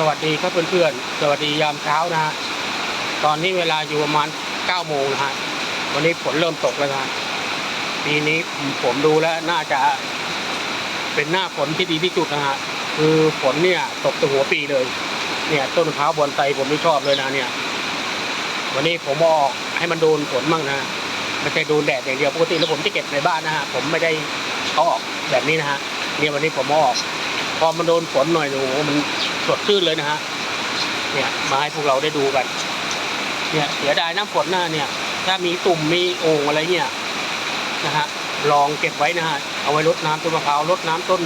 สวัสดีครับเพื่อนๆ สวัสดียามเช้านะฮะ ตอนนี้เวลาอยู่ประมาณ9โมงนะฮะ วันนี้ฝนเริ่มตกแล้วนะฮะปีนี้ผมดูแล้วน่าจะเป็นหน้าฝนที่ดีที่สุดนะฮะ คือฝนเนี่ยตกตั้งหัวปีเลย เนี่ยต้นมะพร้าวบอนไซผมไม่ชอบเลยนะเนี่ย วันนี้ผมออกให้มันโดนฝนมั่งนะ ไม่ใช่โดนแดดอย่างเดียว ปกติแล้วผมจะเก็บในบ้านนะฮะ ผมไม่ได้เอาออกแบบนี้นะฮะ เนี่ยวันนี้ผมออก พอมันโดนฝนหน่อยโอ้โหมันสดชื่นเลยนะฮะเนี่ยมาให้พวกเราได้ดูกัน เนี่ยเสียดายน้ำฝนหน้าเนี่ย ถ้ามีตุ่มมีโอ่งอะไรเนี่ยนะฮะลองเก็บไว้นะฮะเอาไว้รดน้ำต้นมะพร้าวรดน้ำต้น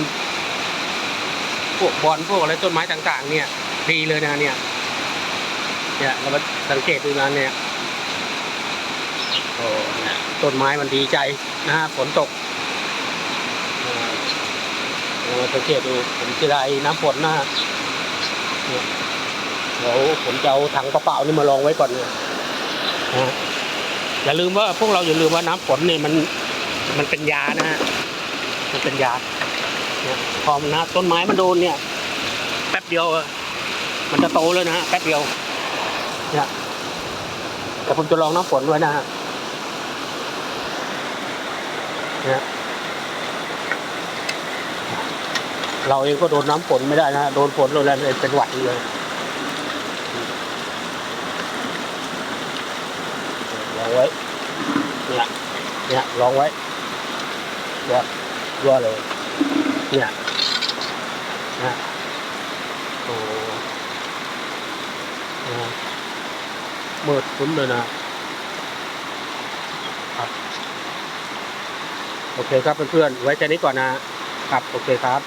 พวกบอลพวกอะไรต้นไม้ต่างๆ เนี่ยดีเลยนะเนี่ย เนี่ยเราสังเกตดูนะเนี่ยโอ้ต้นไม้มันดีใจนะฮะฝนตก สังเกตดูผมจะได้น้ำฝนนะฮะเนี่ยเดี๋ยวผมจะเอาถังเปล่าๆนี่มาลองไว้ก่อนเนี่ยนะอย่าลืมว่าพวกเราอย่าลืมว่าน้ำฝนเนี่ยมันมันเป็นยานะฮะมันเป็นยาเนี่ยพอมนะต้นไม้มันโดนเนี่ย แป๊บเดียว มันจะโตเลยนะฮะแป๊บเดียวเนี่ยแต่ผมจะลองน้ำฝนด้วยนะฮะเนี่ย เราเองก็โดนน้ำฝนไม่ได้นะฮะโดนฝนเราแล้วเป็นหวัดเลยลองไว้เนี่ยเนี่ยลองไว้ยอดยอดเลยเนี่ยนะโอ้นะมืดคุ้นเลยนะโอเคครับเพื่อนๆไว้แค่นี้ก่อนนะครับ โอเคครับ